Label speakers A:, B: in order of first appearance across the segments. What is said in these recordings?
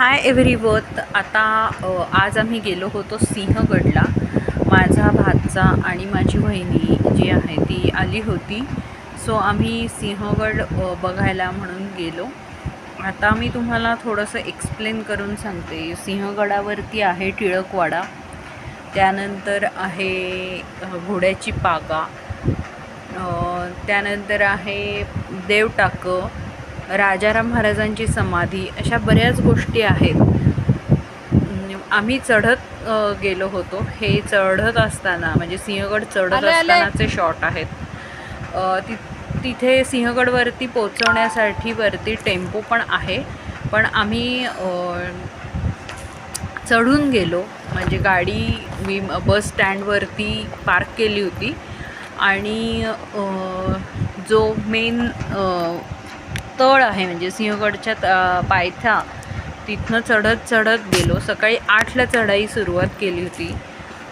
A: हाय एव्हरीवत आता आज आम्ही गेलो होतो सिंहगडला. माझा भातचा आणि माझी वहिनी जी आहे ती आली होती. सो आम्ही सिंहगड बघायला म्हणून गेलो. आता मी तुम्हाला थोडंसं एक्सप्लेन करून सांगते. सिंहगडावरती आहे टिळकवाडा. त्यानंतर आहे घोड्याची पागा. त्यानंतर आहे देवटाकं. राजाराम महाराजांची समाधी अशा बऱ्याच गोष्टी आहेत. आम्ही चढत गेलो होतो. हे चढत असताना म्हणजे सिंहगड चढत. असतानाचे शॉट आहेत. ति तिथे सिंहगडवरती पोचवण्यासाठी वरती टेम्पो पण आहे. पण आम्ही चढून गेलो. म्हणजे गाडी मी बस स्टँडवरती पार्क केली होती. आणि जो मेन तळ आहे म्हणजे सिंहगडच्या त- पायथ्या. तिथनं चढत चढत गेलो. सकाळी आठला चढाई सुरुवात केली होती.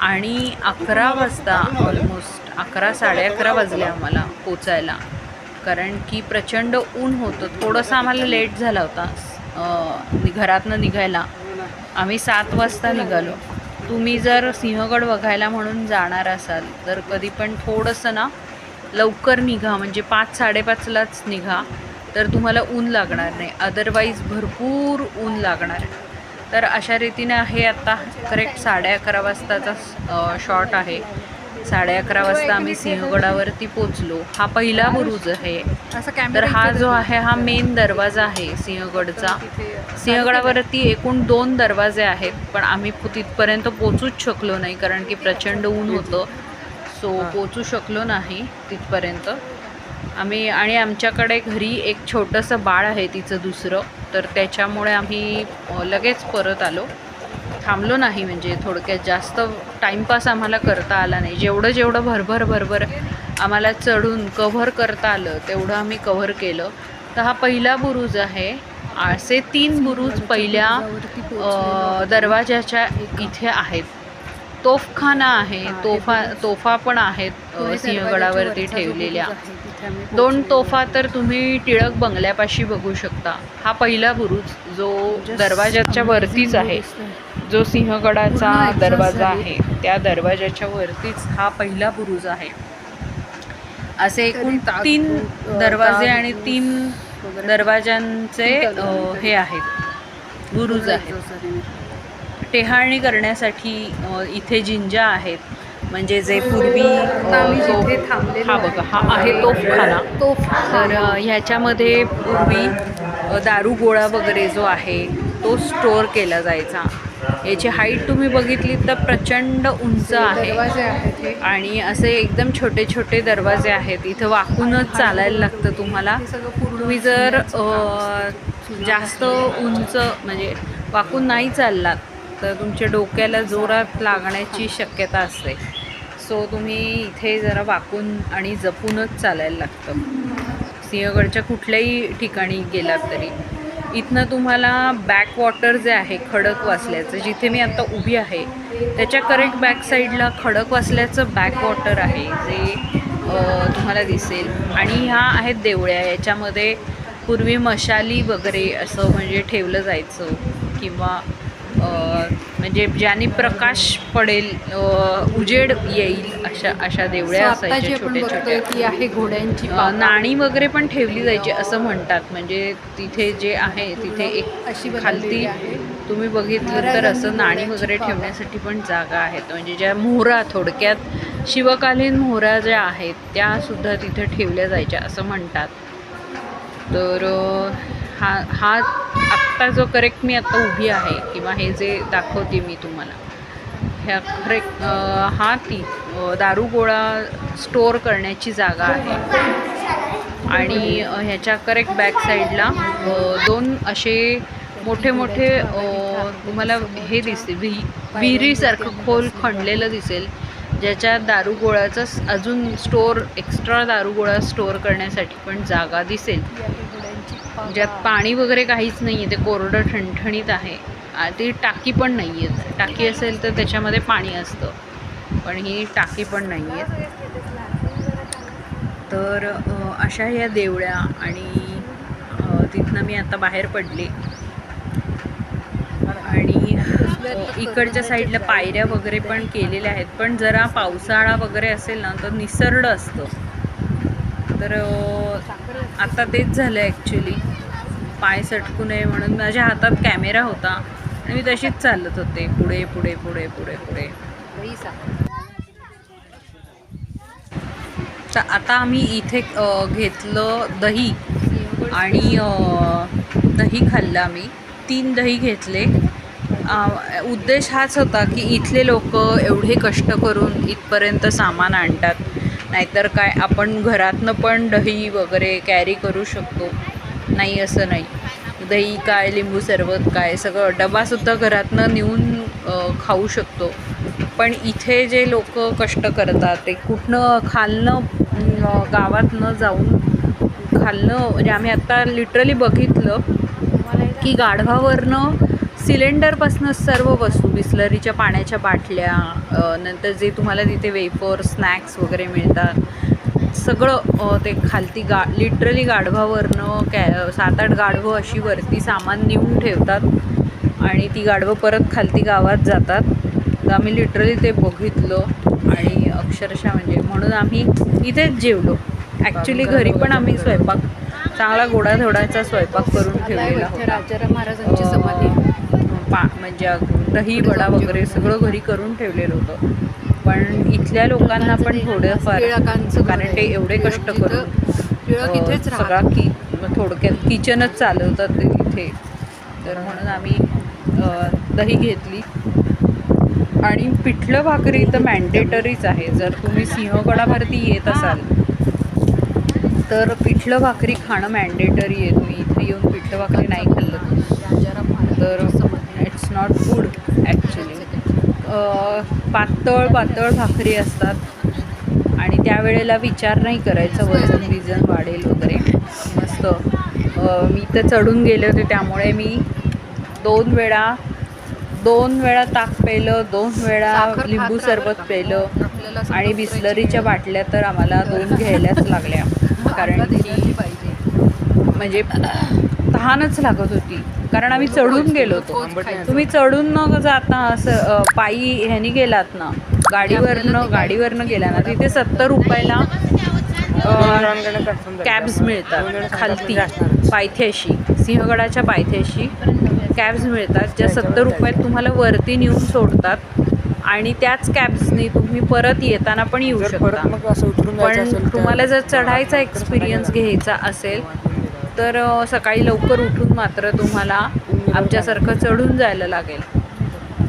A: आणि अकरा वाजता ऑलमोस्ट अकरा साडे अकरा वाजले आम्हाला पोचायला. कारण की प्रचंड ऊन होतं. थोडंसं आम्हाला लेट झाला होता. घरातनं निघायला. आम्ही सात वाजता निघालो. तुम्ही जर सिंहगड बघायला म्हणून जाणार असाल तर कधी पण थोडंसं ना लवकर निघा. म्हणजे पाच साडेपाचलाच निघा. तर तुम्हाला ऊन लागणार नाही. अदरवाईज भरपूर ऊन लागणार. तर अशा रीतीने आहे आता. करेक्ट साडे अकरा वाजताचा शॉट आहे. साडे अकरा वाजता आम्ही सिंहगडावरती पोचलो हा पहिला बुरुज आहे. तर हा जो आहे हा मेन दरवाजा आहे सिंहगडचा. सिंहगडावरती एकूण दोन दरवाजे आहेत पण आम्ही तिथपर्यंत पोचूच शकलो नाही कारण की प्रचंड ऊन होतं. सो पोचू शकलो नाही तिथपर्यंत. आम्ही आणि आमच्याकडे घरी एक छोटंसं बाळ आहे तिचं दुसरं. तर त्याच्यामुळे आम्ही लगेच परत आलो. थांबलो नाही म्हणजे थोडक्यात जास्त टाईमपास आम्हाला करता आला नाही. जेवढं जेवढं भरभर भरभर आम्हाला चढून कव्हर करता आलं तेवढं आम्ही कव्हर केलं. तर हा पहिला बुरुज आहे. असे तीन बुरुज पहिल्या दरवाज्याच्या दरवाजाच्या इथे आहेत. तोफखाना आहे तोफा तोफा पण आहेत सिंहगडावरती ठेवलेल्या. दोन तोफा तर तुम्ही टिळक बंगल्यापाशी बघू शकता. हा पहिला बुरुज जो दरवाजाच्या वरतीच आहे. जो सिंहगडाचा दरवाजा आहे. त्या दरवाजाच्या वरतीच हा पहिला बुरुज आहे. असे एकूण तीन दरवाजे आणि तीन दरवाजांचे हे आहेत. बुरुज आहेत. टेहाळणी करण्यासाठी इथे जिंजा आहेत. म्हणजे जे पूर्वी
B: थांबलेलो
A: हा बघा हा आहे. तोफखाना.
B: तोफ
A: तर ह्याच्यामध्ये पूर्वी दारू गोळा वगैरे जो आहे तो स्टोअर केला जायचा. याची हाईट तुम्ही बघितली तर प्रचंड उंच आहे. आणि असे एकदम छोटे छोटे दरवाजे आहेत. इथं वाकूनच चालायला लागतं तुम्हाला. तुम्ही जर जास्त उंच म्हणजे वाकून नाही चाललात तर तुमच्या डोक्याला जोरात लागण्याची शक्यता असते. सो तुम्ही इथे जरा वाकून आणि जपूनच चालायला लागतं. सिंहगडच्या कुठल्याही ठिकाणी गेलात तरी. इथनं तुम्हाला बॅकवॉटर जे आहे खडक वासल्याचं जिथे मी आता उभी आहे त्याच्या करेक्ट बॅक साईडला खडक वाचल्याचं बॅकवॉटर आहे जे तुम्हाला दिसेल. आणि ह्या आहेत देवळ्या याच्यामध्ये पूर्वी मशाली वगैरे असं म्हणजे ठेवलं जायचं किंवा म्हणजे ज्याने प्रकाश पडेल उजेड येईल अशा अशा देवळ्या असायच्या छोट्या छोट्या
B: आहे घोड्यांची.
A: नाणी वगैरे पण ठेवली जायची असं म्हणतात. म्हणजे तिथे जे आहे तिथे एक
B: अशी
A: खालती. तुम्ही बघितलं तर असं नाणी वगैरे ठेवण्यासाठी पण जागा आहेत. म्हणजे ज्या मोहरा थोडक्यात शिवकालीन मोहरा ज्या आहेत त्या सुद्धा तिथे ठेवल्या जायच्या असं म्हणतात. तर हा हा आत्ता जो करेक्ट मी आत्ता उभी आहे किंवा हे जे दाखवते मी तुम्हाला ह्या करेक्ट हा ती दारूगोळा दारू गोळा स्टोअर करण्याची जागा आहे. आणि ह्याच्या करेक्ट बॅक साईडला दोन असे मोठे मोठे तुम्हाला हे दिसते विही विहिरीसारखं खोल खणलेलं दिसेल ज्याच्यात दारूगोळाचं अजून स्टोअर एक्स्ट्रा दारू गोळा स्टोअर करण्यासाठी पण जागा दिसेल
B: ती आहे घोड्यांची पागा.
A: म्हणजे ज्यात पाणी वगैरे काहीच नाही आहे ते कोरडं ठणठणीत आहे. ती टाकी पण नाही आहेत टाकी असेल तर त्याच्यामध्ये पाणी असतं. पण ही टाकी पण नाही आहेत तर अशा ह्या देवळ्या आणि तिथनं मी आता बाहेर पडले. आणि इकडच्या साईडला पायऱ्या वगैरे पण केलेल्या आहेत. पण जरा पावसाळा वगैरे असेल ना तर निसर्ड असतं. तर आता तेच झालं ॲक्च्युली पाय सटकू नये म्हणून माझ्या हातात कॅमेरा होता आणि मी तशीच चालत होते. पुढे पुढे पुढे पुढे पुढे. तर आता आम्ही इथे घेतलं दही आणि दही खाल्लं आम्ही. तीन दही घेतले. उद्देश हाच होता की इथले लोक एवढे कष्ट करून इथपर्यंत सामान आणतात. नाहीतर काय आपण घरातनं पण दही वगैरे कॅरी करू शकतो. नाही असं नाही. दही काय लिंबू सरबत काय सगळं डबासुद्धा घरातनं नेऊन खाऊ शकतो. पण इथे जे लोक कष्ट करतात ते कुठनं खालनं अं, गावात न जाऊन खालनं म्हणजे आम्ही आत्ता लिटरली बघितलं की गाढवावरनं सिलेंडरपासनं सर्व वस्तू बिस्लरीच्या पाण्याच्या बाटल्या नंतर जे तुम्हाला तिथे वेफर स्नॅक्स वगैरे मिळतात सगळं ते खालती गा लिटरली गाढवावरनं कॅ सात आठ गाढवं अशी वरती सामान नेऊन ठेवतात आणि ती गाढवं परत खालती गावात जातात. तर आम्ही लिटरली ते बघितलं आणि अक्षरशः म्हणजे म्हणून आम्ही इथेच जेवलो. ॲक्च्युली घरी पण आम्ही स्वयंपाक चांगला गोडाधोडाचा स्वयंपाक करून ठेवलेला
B: राजाराम महाराजांची समाधी.
A: पा म्हणजे दही वडा वगैरे सगळं घरी करून ठेवलेलं होतं. पण इथल्या लोकांना पण थोडंफार कारण ते एवढे कष्ट करून सगळा की थोडक्यात किचनच चालवतात ते इथे. तर म्हणून आम्ही दही घेतली. आणि पिठलं भाकरी तर मॅन्डेटरीच आहे. जर तुम्ही सिंहगडावरती येत असाल तर पिठलं भाकरी खाणं मॅन्डेटरी आहे. तुम्ही इथे येऊन पिठलं भाकरी नाही खाल्लं तर.
B: महाराजांची
A: इट्स नॉट फूड ॲक्च्युली पातळ पातळ भाकरी असतात. आणि त्यावेळेला विचार नाही करायचा वजन बिजन वाढेल वगैरे. मस्त. मी तर चढून गेले होते त्यामुळे मी दोन वेळा दोन वेळा ताक प्यायलं दोन वेळा लिंबू सरबत
B: असं
A: आणि बिस्लरीच्या बाटल्या तर आम्हाला दोन घ्यायलाच लागल्या. कारण की म्हणजे तहानच लागत होती. कारण आम्ही चढून गेलो होतो. तुम्ही चढून न जाता असं पायी ह्यानी गेलात ना गाडीवरनं गाडीवरनं गेला ना तिथे सत्तर रुपयाला कॅब्स मिळतात खालती पायथ्याशी सिंहगडाच्या पायथ्याशी कॅब्स मिळतात ज्या सत्तर रुपयात तुम्हाला वरती नेऊन सोडतात आणि त्याच कॅब्सनी तुम्ही परत येताना पण येऊ शकता पण तुम्हाला जर चढायचा एक्सपिरियन्स घ्यायचा असेल तर सकाळी लवकर उठून मात्र तुम्हाला आमच्यासारखं चढून जायला लागेल.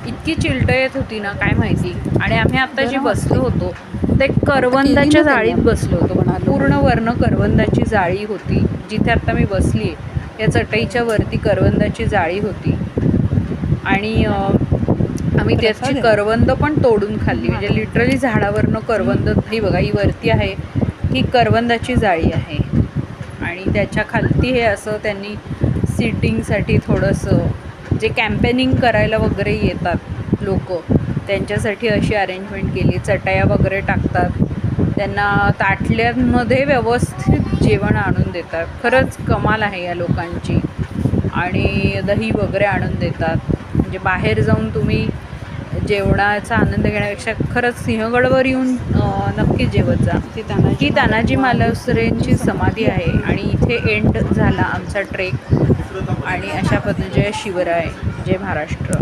A: इतकी चिलट येत होती ना काय माहिती? आणि आम्ही आता जे बसलो होतो ते करवंदाच्या जाळीत बसलो होतो. पूर्ण वर्ण करवंदाची जाळी होती. जिथे आता मी बसली या चटईच्या वरती करवंदाची जाळी होती. आणि आम्ही त्याची करवंद पण तोडून खाल्ली. म्हणजे लिटरली झाडावरनं करवंद ही बघा ही वरती आहे. ही करवंदाची जाळी आहे. आणि त्याच्या खालती हे असं त्यांनी सिटिंगसाठी थोडंसं जे कॅम्पेनिंग करायला वगैरे येतात लोक त्यांच्यासाठी अशी अरेंजमेंट केली. चटया वगैरे टाकतात. त्यांना ताटल्यांमध्ये व्यवस्थित जेवण आणून देतात. खरंच कमाल आहे या लोकांची. आणि दही वगैरे आणून देतात. म्हणजे बाहेर जाऊन तुम्ही जेवणाचा आनंद घेण्यापेक्षा खरंच सिंहगडवर येऊन नक्की जेवत जा.
B: ती तानाजी
A: ही तानाजी मालुसरेंची समाधी आहे आणि इथे एंड झाला आमचा ट्रेक आणि अशा पद्धतीने जय शिवराय जय महाराष्ट्र.